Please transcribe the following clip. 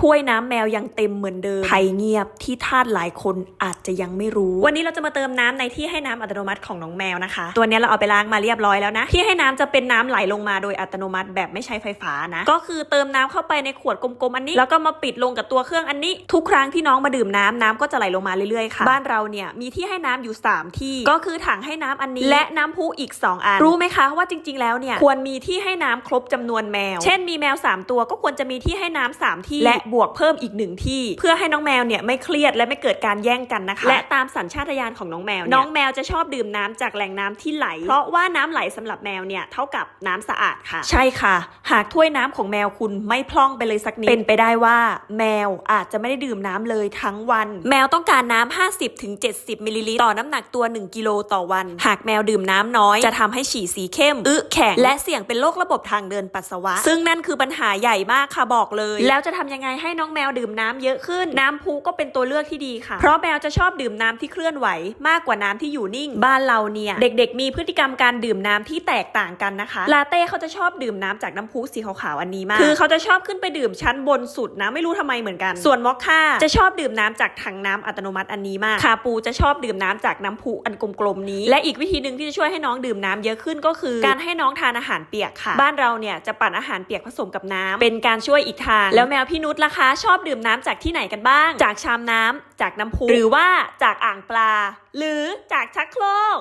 ถ้วยน้ำแมวยังเต็มเหมือนเดิมไผ่เงียบที่ทาสหลายคนอาจจะยังไม่รู้ วันนี้เราจะมาเติมน้ำในที่ให้น้ำอัตโนมัติของน้องแมวนะคะ ตัวเนี้ยเราเอาไปล้างมาเรียบร้อยแล้วนะ ที่ให้น้ำจะเป็นน้ำไหลลงมาโดยอัตโนมัติแบบไม่ใช้ไฟฟ้านะ ก็คือเติมน้ำเข้าไปในขวดกลมๆอันนี้ แล้วก็มาปิดลงกับตัวเครื่องอันนี้ ทุกครั้งที่น้องมาดื่มน้ำน้ำก็จะไหลลงมาเรื่อยๆค่ะ บ้านเราเนี่ยมีที่ให้น้ำอยู่ 3 ที่ ก็คือถังให้น้ำอันนี้ และน้ำพุอีก 2 อัน รู้ไหมคะว่าจริง ๆ แล้วเนี่ยควรมีที่ให้น้ำครบจำนวนแมว เช่นมีแมว 3 ตัวก็ควรจะมีที่ให้น้ำสามที่ และบวกเพิ่มอีกหนึ่งที่ เพื่อให้น้องแมวเนี่ยไม่เครียดและไม่เกิดการแย่งกันนะคะ และตามสัญชาตญาณของน้องแมวเนี่ยน้องแมวจะชอบดื่มน้ำจากแหล่งน้ำที่ไหล เพราะว่าน้ำไหลสำหรับแมวเนี่ยเท่ากับน้ำสะอาดค่ะ ใช่ค่ะ หากถ้วยน้ำของแมวคุณไม่พร่องไปเลยสักนิด เป็นไปได้ว่า แมวอาจจะไม่ได้ดื่มน้ำเลยทั้งวัน แมวต้องการน้ำ50ถึง70มิลลิลิตรต่อน้ำหนักตัว 1 กิโลต่อวัน หากแมวดื่มน้ำน้อย จะทำให้ฉี่สีเข้มอึแข็งและเสี่ยงเป็นโรคระบบทางเดินปัสสาวะ ซึ่งนั่นคือปัญหาใหญ่มากค่ะบอกเลย แล้วจะทำยังไงให้น้องแมวดื่มน้ำเยอะขึ้น น้ำพุก็เป็นตัวเลือกที่ดีค่ะ เพราะแมวจะชอบดื่มน้ำที่เคลื่อนไหว มากกว่าน้ำที่อยู่นิ่ง บ้านเราเนี่ย เด็กๆ มีพฤติกรรมการดื่มน้ำที่แตกต่างกันนะคะ ลาเต้เขาจะชอบดื่มน้ำจากน้ำพุสีขาวๆอันนี้มาก คือเขาจะชอบขึ้นไปดื่มชั้นบนสุดนะไม่รู้ทำไมเหมือนกัน ส่วนมอคค่าจะชอบดื่มน้ำจากถังน้ำอัตโนมัติอันนี้มาก คาปูจะชอบดื่มน้ำจากน้ำพุอันกลมๆนี้ และอีกวิธีหนึ่งที่จะช่วยให้น้องดื่มน้ำเยอะขึ้นก็คือ การให้น้องทานอาหารเปียกค่ะ บ้านเราเนี่ยจะปั่นอาหารเปียกผสมกับน้ำเป็นการช่วยอีกทาง แล้วแมวพี่นุชล่ะคะ ชอบดื่มน้ำจากที่ไหนกันบ้าง จากชามน้ำจากน้ำพุหรือว่าจากอ่างปลา หรือจากชักโครก